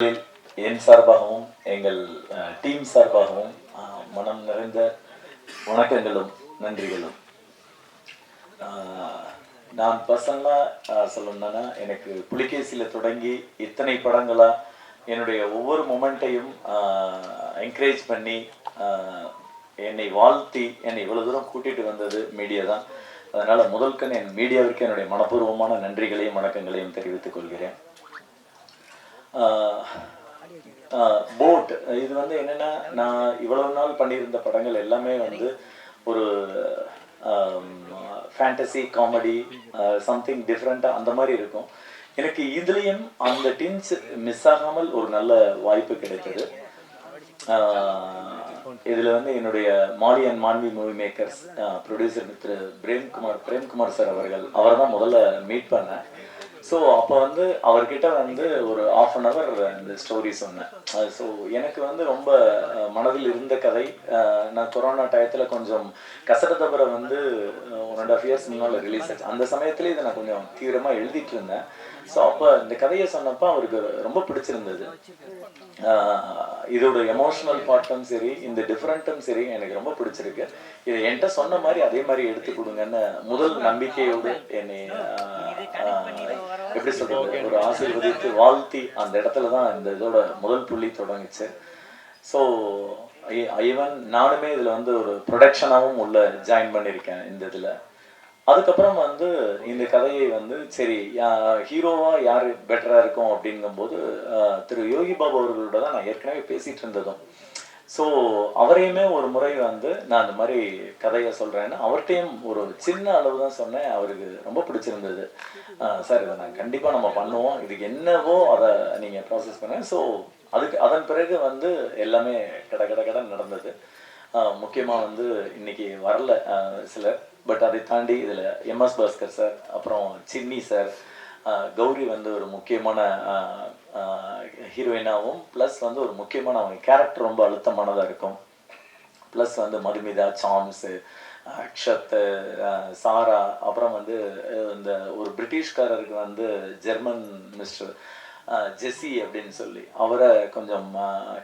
என் சார்பாகவும் எங்கள் டீம் சார்பாகவும் மனம் நிறைந்த வணக்கங்களும் நன்றிகளும். நான் பர்சனலாக சொல்லணும்னா எனக்கு புலிகேசியில் தொடங்கி இத்தனை படங்களா என்னுடைய ஒவ்வொரு மொமெண்ட்டையும் என்கரேஜ் பண்ணி என்னை வாழ்த்தி என்னை இவ்வளோ தூரம் கூட்டிகிட்டு வந்தது மீடியா தான். அதனால் முதல்கண் என் மீடியாவிற்கு என்னுடைய மனப்பூர்வமான நன்றிகளையும் வணக்கங்களையும் தெரிவித்துக் கொள்கிறேன். போட். இது வந்து என்னன்னா நான் இவ்வளவு நாள் பண்ணியிருந்த படங்கள் எல்லாமே வந்து ஒரு ஃபேண்டசி காமெடி சம்திங் டிஃப்ரெண்ட்டாக அந்த மாதிரி இருக்கும். எனக்கு இதுலேயும் அந்த டின்ஸ் மிஸ் ஆகாமல் ஒரு நல்ல வாய்ப்பு கிடைத்தது. இதில் வந்து என்னுடைய Mali and Manvi movie makers producer Thiru Premkumar Premkumar sir அவர்கள் அவரை தான் முதல்ல மீட் பண்ணேன். ஸோ அப்போ வந்து அவர்கிட்ட வந்து ஒரு ஆஃப் அன் அவர் இந்த ஸ்டோரி சொன்னேன். Uh, ஸோ எனக்கு வந்து ரொம்ப uh, மனதில் இருந்த கதை uh, நான் கொரோனா டயத்தில் கொஞ்சம் கசடதபரை வந்து ஒன் அண்ட் ஆஃப் இயர்ஸ் முன்னால் ரிலீஸ் ஆச்சு. அந்த சமயத்துலேயே இதை நான் கொஞ்சம் தீவிரமாக எழுதிட்டு இருந்தேன். ஸோ அப்போ இந்த கதையை சொன்னப்போ அவருக்கு ரொம்ப பிடிச்சிருந்தது. இதோட எமோஷனல் பார்ட்டும் சரி இந்த டிஃப்ரெண்ட்டும் சரி எனக்கு ரொம்ப பிடிச்சிருக்கு. இதை என்கிட்ட சொன்ன மாதிரி அதே மாதிரி எடுத்து கொடுங்கன்னு முதல் நம்பிக்கையோடு என்னை எப்படி சொல்றது? ஒரு ஆசீர்வதித்து வாழ்த்தி அந்த இடத்துல தான் இந்த இதோட முதல் புள்ளி தொடங்குச்சு. ஸோ ஈவன் நானுமே இதில் வந்து ஒரு ப்ரொடக்ஷனாகவும் உள்ள ஜாயின் பண்ணியிருக்கேன் இந்த இதில். அதுக்கப்புறம் வந்து இந்த கதையை வந்து சரி ஹீரோவா யார் பெட்டரா இருக்கும் அப்படிங்கும்போது திரு யோகி பாபு அவர்களோட தான் நான் ஏற்கனவே பேசிட்டு இருந்ததும். ஸோ அவரையுமே ஒரு முறை வந்து நான் அந்த மாதிரி கதையை சொல்கிறேன்னு அவர்கிட்டையும் ஒரு சின்ன அளவு தான் சொன்னேன். அவருக்கு ரொம்ப பிடிச்சிருந்தது. சார் இதை நான் கண்டிப்பாக நம்ம பண்ணுவோம். இதுக்கு என்னவோ அதை நீங்கள் ப்ராசஸ் பண்ண ஸோ அதுக்கு அதன் பிறகு வந்து எல்லாமே கட கட கடன் நடந்தது. முக்கியமாக வந்து இன்னைக்கு வரல சிலர். பட் அதை தாண்டி இதில் எம்எஸ் பாஸ்கர் சார் அப்புறம் சின்னி சார் கௌரி வந்து ஒரு முக்கியமான ஹீரோயினாகவும் ப்ளஸ் வந்து ஒரு முக்கியமான அவங்க கேரக்டர் ரொம்ப அழுத்தமானதாக இருக்கும். ப்ளஸ் வந்து மதுமிதா சாம்ஸு அக்ஷத் சாரா அப்புறம் வந்து இந்த ஒரு பிரிட்டிஷ்காரருக்கு வந்து ஜெர்மன் மிஸ்டர் ஜெஸ்ஸி அப்படின்னு சொல்லி அவரை கொஞ்சம்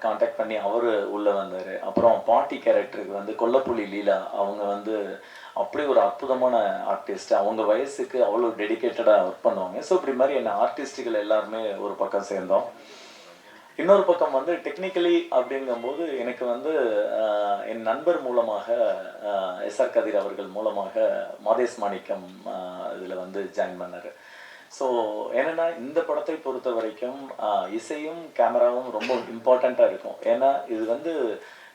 காண்டாக்ட் பண்ணி அவர் உள்ளே வந்தார். அப்புறம் பாட்டி கேரக்டருக்கு வந்து கொல்லப்புலி லீலா அவங்க வந்து அப்படி ஒரு அற்புதமான ஆர்டிஸ்ட் அவங்க வயசுக்கு அவ்வளோ டெடிக்கேட்டடாக ஒர்க் பண்ணுவாங்க. ஸோ இப்படி மாதிரி என்ன ஆர்டிஸ்ட்டுகள் எல்லாருமே ஒரு பக்கம் சேர்ந்தோம். இன்னொரு பக்கம் வந்து டெக்னிக்கலி அப்படிங்கும்போது எனக்கு வந்து என் நண்பர் மூலமாக எஸ்ஆர் கதிர் அவர்கள் மூலமாக மாதேஸ் மாணிக்கம் இதில் வந்து ஜாயின் பண்ணார். ஸோ என்னன்னா இந்த படத்தை பொறுத்த வரைக்கும் இசையும் கேமராவும் ரொம்ப இம்பார்ட்டண்ட்டாக இருக்கும். ஏன்னா இது வந்து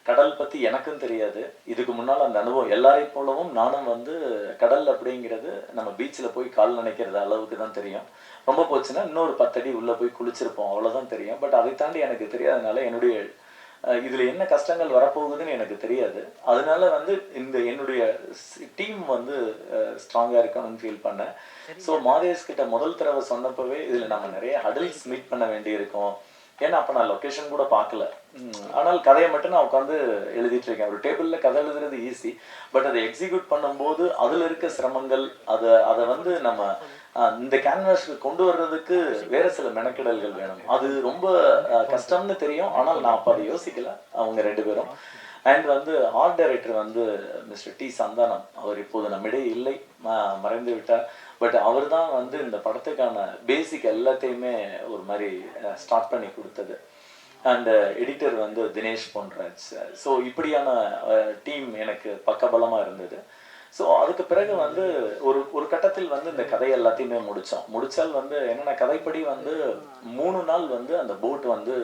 கடல் பற்றி எனக்கும் தெரியாது. இதுக்கு முன்னால் அந்த அனுபவம் எல்லாரையும் போலவும் நானும் வந்து கடல் அப்படிங்கிறது நம்ம பீச்சில் போய் கால் நினைக்கிறது அளவுக்கு தான் தெரியும். ரொம்ப போச்சுன்னா இன்னொரு பத்தடி உள்ளே போய் குளிச்சிருப்போம். அவ்வளோதான் தெரியும். பட் அதை தாண்டி எனக்கு தெரியாதனால என்னுடைய இதுல என்ன கஷ்டங்கள் வரப்போகுதுன்னு எனக்கு தெரியாது. அதனால வந்து இந்த என்னுடைய டீம் வந்து ஸ்ட்ராங்கா இருக்கணும்னு ஃபீல் பண்ணேன். ஸோ மாதேஷ் கிட்ட முதல் தடவை சொன்னப்பவே இதுல நம்ம நிறைய ஹடில்ஸ் மீட் பண்ண வேண்டி இருக்கும் ஏன்னா அப்போ நான் லொக்கேஷன் கூட பார்க்கல. ஆனால் கதையை மட்டும் நான் உட்காந்து எழுதிட்டு இருக்கேன். ஒரு டேபிளில் கதை எழுதுறது ஈஸி பட் அதை எக்ஸிக்யூட் பண்ணும்போது அதில் இருக்க சிரமங்கள் அதை அதை வந்து நம்ம இந்த கேன்வாஸ்க்கு கொண்டு வர்றதுக்கு வேற சில மெனக்கெடல்கள் வேணும். அது ரொம்ப கஷ்டம்னு தெரியும். ஆனால் நான் அப்போ அதை யோசிக்கல. அவங்க ரெண்டு பேரும். அண்ட் வந்து ஆர்ட் டைரக்டர் வந்து மிஸ்டர் டி சந்தானம் அவர் இப்போது நம்மிடையே இல்லை. மறைந்து விட்டார். பட் அவர் தான் வந்து இந்த படத்துக்கான பேசிக் எல்லாத்தையுமே ஒரு மாதிரி ஸ்டார்ட் பண்ணி கொடுத்தது. அண்ட் எடிட்டர் வந்து தினேஷ் பொன்ராஜ் ஸோ இப்படியான டீம் எனக்கு பக்கபலமாக இருந்தது. ஸோ அதுக்கு பிறகு வந்து ஒரு ஒரு கட்டத்தில் வந்து இந்த கதை எல்லாத்தையுமே முடித்தோம் முடிச்சால் வந்து என்னென்ன கதைப்படி வந்து மூணு நாள் வந்து அந்த போட் வந்து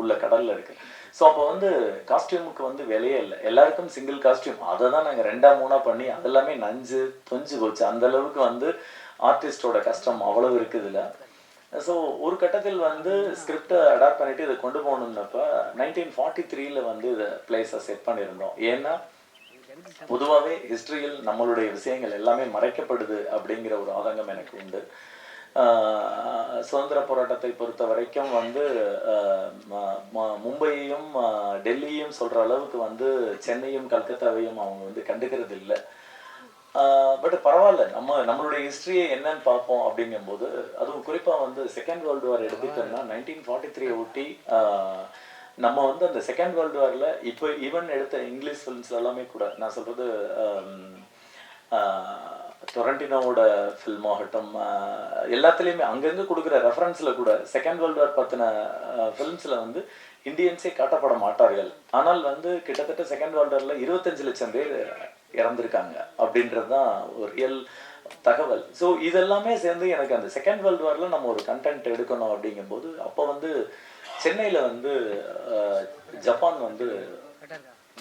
உள்ள கடல்ல இருக்கு. ஸோ அப்போ வந்து காஸ்டியூமுக்கு வந்து விலையே இல்லை. எல்லாருக்கும் சிங்கிள் காஸ்டியூம் அதை தான் நாங்கள் ரெண்டா மூணா பண்ணி அதெல்லாமே நஞ்சு தொஞ்சு போச்சு. அந்த அளவுக்கு வந்து ஆர்டிஸ்டோட கஷ்டம் அவ்வளவு இருக்குதுல்ல ஸோ ஒரு கட்டத்தில் வந்து ஸ்கிரிப்டை அடாப்ட் பண்ணிட்டு இதை கொண்டு போகணுன்னப்ப நைன்டீன் ஃபார்ட்டி த்ரீல வந்து இதை பிளேஸை செட் பண்ணியிருந்தோம். ஏன்னா பொதுவாகவே ஹிஸ்ட்ரியில் நம்மளுடைய விஷயங்கள் எல்லாமே மறைக்கப்படுது அப்படிங்கிற ஒரு ஆதங்கம் எனக்கு உண்டு. சுதந்திர போராட்டத்தை பொறுத்த வரைக்கும் வந்து ஆஹ் மும்பையையும் ஆஹ் டெல்லியையும் சொல்ற அளவுக்கு வந்து சென்னையும் கல்கத்தாவையும் அவங்க வந்து கண்டுக்கிறது இல்லை பட் பரவாயில்ல. நம்ம நம்மளுடைய ஹிஸ்ட்ரியை என்னன்னு பார்ப்போம் அப்படிங்கும்போது அதுவும் குறிப்பாக வந்து செகண்ட் வேர்ல்டு வார் எடுத்துக்கிட்டோம்னா நைன்டீன் ஃபார்ட்டி த்ரீ ஒட்டி நம்ம வந்து அந்த செகண்ட் வேர்ல்டு வாரில் இப்போ ஈவன் எடுத்த இங்கிலீஷ் ஃபிலிம்ஸ் எல்லாமே கூட நான் சொல்கிறது டொரண்டினோவோட ஃபில்ம் ஆகட்டும் எல்லாத்துலேயுமே அங்கங்கே கொடுக்குற ரெஃபரன்ஸில் கூட செகண்ட் வேர்ல்டு வார் பற்றின ஃபிலிம்ஸில் வந்து இந்தியன்ஸே காட்டப்பட மாட்டார்கள். ஆனால் வந்து கிட்டத்தட்ட செகண்ட் வேர்ல்டர்ல இருபத்தஞ்சு லட்சம் பேர் இறந்துருக்காங்க அப்படின்றது தான் ஒரு ரியல் தகவல். ஸோ இதெல்லாமே சேர்ந்து எனக்கு அந்த செகண்ட் வேர்ல்டு வாரில் நம்ம ஒரு கண்டென்ட் எடுக்கணும் அப்படிங்கும்போது அப்போ வந்து சென்னையில் வந்து ஜப்பான் வந்து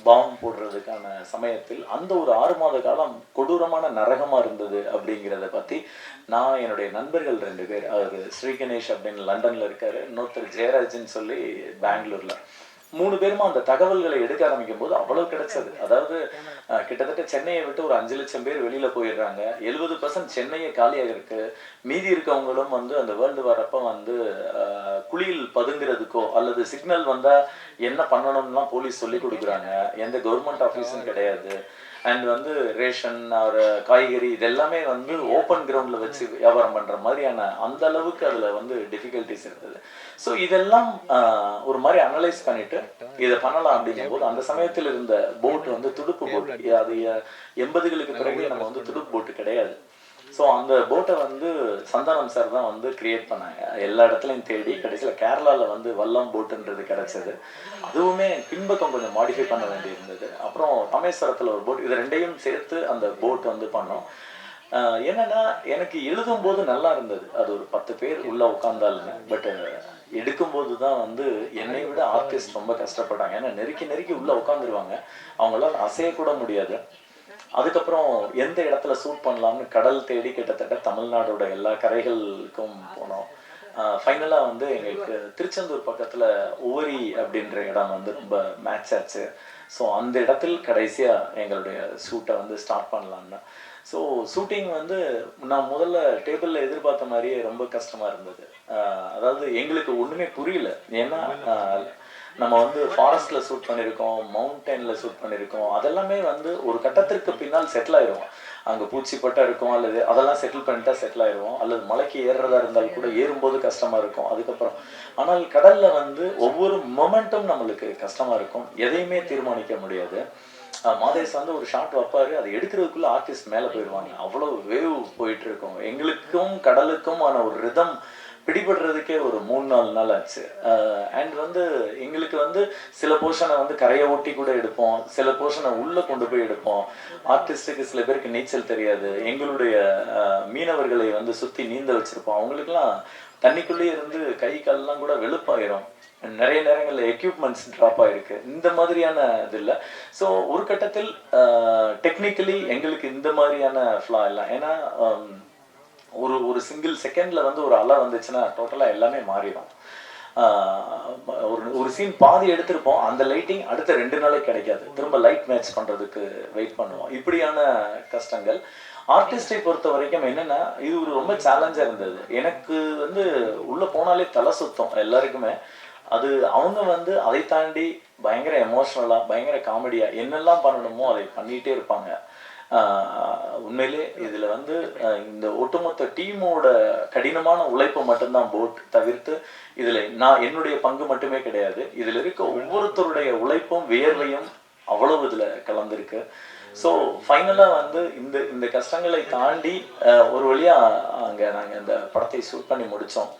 பாம்பு போடுறதுக்கான சமயத்தில் அந்த ஒரு ஆறு மாத காலம் கொடூரமான நரகமா இருந்தது அப்படிங்கிறத பத்தி நான் என்னுடைய நண்பர்கள் ரெண்டு பேர் அவர் ஸ்ரீ கணேஷ் அப்படின்னு லண்டன்ல இருக்காரு இன்னொருத்தர் ஜெயராஜன் சொல்லி பெங்களூர்ல. மூணு பேருமா அந்த தகவல்களை எடுக்க ஆரம்பிக்கும் போது அவ்வளவு கிடைச்சது. அதாவது கிட்டத்தட்ட சென்னையை விட்டு ஒரு அஞ்சு லட்சம் பேர் வெளியில போயிடுறாங்க. எழுபது பர்சன்ட் சென்னையே காலியாக இருக்கு. மீதி இருக்கவங்களும் வந்து அந்த வேர்ல்டு வரப்ப வந்து அஹ், குழியில் பதுங்கிறதுக்கோ அல்லது சிக்னல் வந்தா என்ன பண்ணணும்லாம் போலீஸ் சொல்லி கொடுக்குறாங்க. எந்த கவர்மெண்ட் ஆஃபீஸும் கிடையாது. அண்ட் வந்து ரேஷன் ஒரு காய்கறி இதெல்லாமே வந்து ஓப்பன் கிரவுண்டில் வச்சு வியாபாரம் பண்ணுற மாதிரியான அந்த அளவுக்கு அதில் வந்து டிஃபிகல்ட்டிஸ் இருந்தது. ஸோ இதெல்லாம் ஒரு மாதிரி அனலைஸ் பண்ணிட்டு இதை பண்ணலாம் அப்படிங்கும்போது அந்த சமயத்தில் இருந்த போட் வந்து துடுப்பு போட் அது எண்பதுகளுக்கு பிறகு நம்ம வந்து துடுப்பு போட்டு கிடையாது. ஸோ அந்த போட்டை வந்து சந்தானம் சார் தான் வந்து கிரியேட் பண்ணாங்க. எல்லா இடத்துலையும் தேடி கடைசியில் கேரளாவில் வந்து வல்லம் போட்டுன்றது கிடைச்சது. அதுவுமே பின்பக்கம் கொஞ்சம் மாடிஃபை பண்ண வேண்டியிருந்தது. அப்புறம் ராமேஸ்வரத்தில் ஒரு போட் இது ரெண்டையும் சேர்த்து அந்த போட் வந்து பண்ணோம். என்னன்னா எனக்கு எழுதும் போது நல்லா இருந்தது. அது ஒரு பத்து பேர் உள்ள உட்காந்தாலுமே பட் எடுக்கும்போது தான் வந்து என்னை விட ஆர்டிஸ்ட் ரொம்ப கஷ்டப்பட்டாங்க. ஏன்னா நெருக்கி நெருக்கி உள்ள உட்காந்துருவாங்க அவங்களால அசையக்கூட முடியாது. அதுக்கப்புறம் எந்த இடத்துல ஷூட் பண்ணலாம்னு கடல் தேடி கிட்டத்தட்ட தமிழ்நாடோட எல்லா கரைகளுக்கும் போனோம். ஃபைனலாக வந்து எங்களுக்கு திருச்செந்தூர் பக்கத்தில் ஓரி அப்படின்ற இடம் வந்து ரொம்ப மேட்ச் ஆச்சு. ஸோ அந்த இடத்தில் கடைசியாக எங்களுடைய ஷூட்டை வந்து ஸ்டார்ட் பண்ணலான்னு ஸோ ஷூட்டிங் வந்து நான் முதல்ல டேபிளில் எதிர்பார்த்த மாதிரியே ரொம்ப கஷ்டமாக இருந்தது. அதாவது எங்களுக்கு ஒன்றுமே புரியல. ஏன்னா நம்ம வந்து ஃபாரஸ்ட்ல ஷூட் பண்ணியிருக்கோம் மவுண்டெயின்ல ஷூட் பண்ணியிருக்கோம் அதெல்லாமே வந்து ஒரு கட்டத்திற்கு பின்னால் செட்டில் ஆயிரும். அங்க பூச்சிப்பட்டா இருக்கும் அல்லது அதெல்லாம் செட்டில் பண்ணிட்டா செட்டில் ஆயிடுவோம் அல்லது மலைக்கு ஏறுறதா இருந்தால் கூட ஏறும்போது கஷ்டமா இருக்கும். அதுக்கப்புறம் ஆனால் கடல்ல வந்து ஒவ்வொரு மொமெண்ட்டும் நம்மளுக்கு கஷ்டமா இருக்கும். எதையுமே தீர்மானிக்க முடியாது. மாதேஷ் வந்து ஒரு ஷாட் வைப்பாரு. அதை எடுக்கிறதுக்குள்ள ஆர்டிஸ்ட் மேலே போயிடுவாங்க. அவ்வளோ வேவ் போயிட்டு இருக்கும். எங்களுக்கும் கடலுக்கும் ஆன ஒரு ரிதம் பிடிபடுறதுக்கே ஒரு மூணு நாலு நாள் ஆச்சு. அண்ட் வந்து எங்களுக்கு வந்து சில போர்ஷனை வந்து கரையை ஒட்டி கூட எடுப்போம். சில போர்ஷனை உள்ள கொண்டு போய் எடுப்போம். ஆர்டிஸ்டுக்கு சில பேருக்கு நீச்சல் தெரியாது. எங்களுடைய மீனவர்களை வந்து சுத்தி நீந்த வச்சிருப்போம். அவங்களுக்குலாம் தண்ணிக்குள்ளேயே இருந்து கை கால்லாம் கூட வெளுப்பாயிரும். நிறைய நேரங்களில் எக்யூப்மெண்ட்ஸ் ட்ராப் ஆயிருக்கு. இந்த மாதிரியான இது இல்லை. ஸோ ஒரு கட்டத்தில் டெக்னிக்கலி எங்களுக்கு இந்த மாதிரியான ஃப்ளா இல்லை. ஏன்னா ஒரு ஒரு சிங்கிள் செகண்ட்ல வந்து ஒரு அலை வந்துச்சுன்னா டோட்டலாக எல்லாமே மாறிடும். ஒரு ஒரு சீன் பாதி எடுத்திருப்போம் அந்த லைட்டிங் அடுத்த ரெண்டு நாளே கிடைக்காது. திரும்ப லைட் மேட்ச் பண்ணுறதுக்கு வெயிட் பண்ணுவோம். இப்படியான கஷ்டங்கள். ஆர்டிஸ்டை பொறுத்த வரைக்கும் என்னென்னா இது ஒரு ரொம்ப சேலஞ்சாக இருந்தது. எனக்கு வந்து உள்ளே போனாலே தலை சுத்தம் எல்லாருக்குமே. அது அவங்க வந்து அதை தாண்டி பயங்கர எமோஷ்னலாக பயங்கர காமெடியாக என்னெல்லாம் பண்ணணுமோ அதை பண்ணிகிட்டே இருப்பாங்க. உண்மையிலே இதுல வந்து இந்த ஒட்டுமொத்த டீமோட கடினமான உழைப்பு மட்டும்தான் போட் தவிர்த்து இதுல நான் என்னுடைய பங்கு மட்டுமே கிடையாது. இதுல இருக்க ஒவ்வொருத்தருடைய உழைப்பும் வியர்வையும் அவ்வளவு இதுல கலந்திருக்கு. ஸோ ஃபைனலாக வந்து இந்த இந்த கஷ்டங்களை தாண்டி ஒரு வழியாக அங்கே நாங்கள் இந்த படத்தை ஷூட் பண்ணி முடித்தோம்